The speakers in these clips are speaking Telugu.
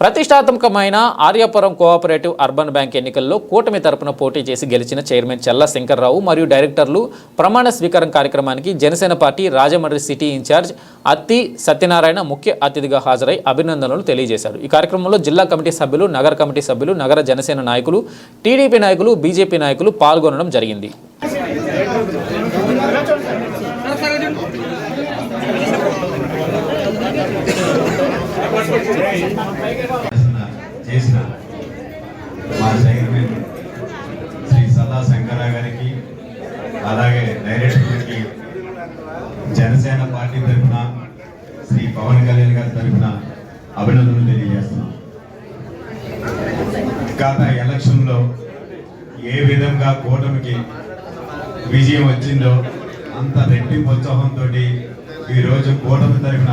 ప్రతిష్టాత్మకమైన ఆర్యాపురం కోఆపరేటివ్ అర్బన్ బ్యాంక్ ఎన్నికల్లో కూటమి తరపున పోటీ చేసి గెలిచిన చైర్మన్ చల్ల శంకర్రావు మరియు డైరెక్టర్లు ప్రమాణ స్వీకారం కార్యక్రమానికి Janasena party Rajahmundry city incharge Atti Satyanarayana ముఖ్య అతిథిగా హాజరై అభినందనలు తెలియజేశారు. ఈ కార్యక్రమంలో జిల్లా కమిటీ సభ్యులు నగర కమిటీ సభ్యులు నగర జనసేన నాయకులు టీడీపీ నాయకులు బీజేపీ నాయకులు పాల్గొనడం జరిగింది. చేసిన మా చైర్మన్ శ్రీ సదా శంకర గారికి అలాగే డైరెక్టర్లకి జనసేన పార్టీ తరఫున శ్రీ పవన్ కళ్యాణ్ గారి తరఫున అభినందనలు తెలియజేస్తున్నాం. గత ఎలక్షన్లో ఏ విధంగా కూటమికి విజయం వచ్చిందో అంత రెట్టింపు ఉత్సాహంతో ఈరోజు కూటమి తరఫున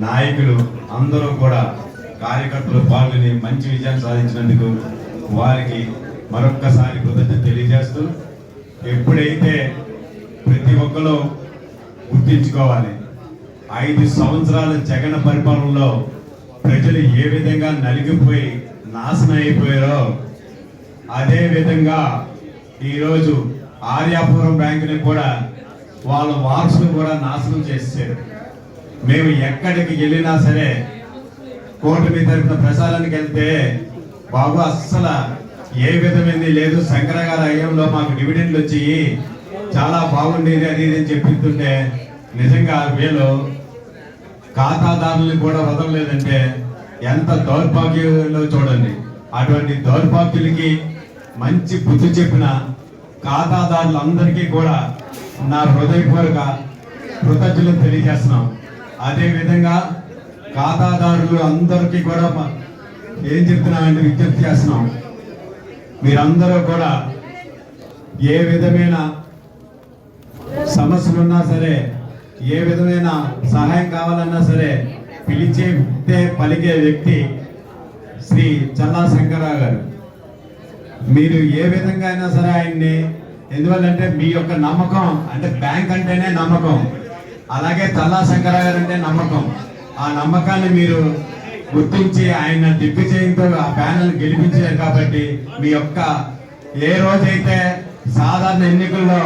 నాయకులు అందరూ కూడా కార్యకర్తలు పాల్గొని మంచి విజయం సాధించినందుకు వారికి మరొక్కసారి కృతజ్ఞత తెలియజేస్తూ ఎప్పుడైతే ప్రతి ఒక్కరు గుర్తించుకోవాలి ఐదు సంవత్సరాల జగన్ పరిపాలనలో ప్రజలు ఏ విధంగా నలిగిపోయి నాశనం అయిపోయారో అదేవిధంగా ఈరోజు ఆర్యాపురం బ్యాంకుని కూడా వాళ్ళ వారసులు కూడా నాశనం చేశారు మేము ఎక్కడికి వెళ్ళినా సరే కూటమి తరపున ప్రచారానికి వెళ్తే బాబు అస్సలు ఏ విధమైంది లేదు. శంకర గారి అయ్యంలో మాకు డివిడెండ్లు వచ్చి చాలా బాగుండేది అది ఇది అని చెప్తుంటే నిజంగా వీళ్ళు ఖాతాదారులను కూడా వదలలేదంటే ఎంత దౌర్భాగ్యంలో చూడండి. అటువంటి దౌర్భాగ్యులకి మంచి బుద్ధి చెప్పిన ఖాతాదారులందరికీ కూడా నా హృదయపూర్వక కృతజ్ఞతలు తెలియజేస్తున్నాం. అదే విధంగా ఖాతాదారులు అందరికీ కూడా ఏం ఏం చెప్తున్నామంటే విజ్ఞప్తి చేస్తున్నాం. మీరందరూ కూడా ఏ విధమైన సమస్యలు ఉన్నా సరే ఏ విధమైన సహాయం కావాలన్నా సరే పిలిచే పలికే వ్యక్తి శ్రీ చల్లా శంకరరావు గారు. మీరు ఏ విధంగా అయినా సరే ఆయన్ని ఎందువల్లంటే మీ యొక్క నమ్మకం అంటే బ్యాంక్ అంటేనే నమ్మకం. అలాగే తల్లా శంకర గారు అంటే నమ్మకం. ఆ నమ్మకాన్ని మీరు గుర్తించి ఆయన దిగ్విజయంతో ఆ ప్యానల్ గెలిపించారు కాబట్టి మీ యొక్క ఏ రోజైతే సాధారణ ఎన్నికల్లో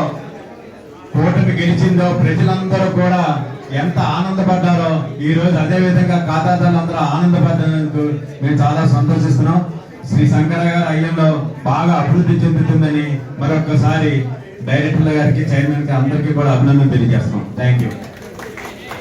కూటమి గెలిచిందో ప్రజలందరూ కూడా ఎంత ఆనందపడ్డారో ఈ రోజు అదే విధంగా ఖాతాదారులందరూ ఆనందపడ్డందుకు మేము చాలా సంతోషిస్తున్నాం. శ్రీ శంకర గారు అయ్యంలో బాగా అభివృద్ధి చెందుతుందని మరొకసారి డైరెక్టర్ గారికి చైర్మన్కి అందరికీ కూడా అభినందన తెలియజేస్తున్నాం. Thank you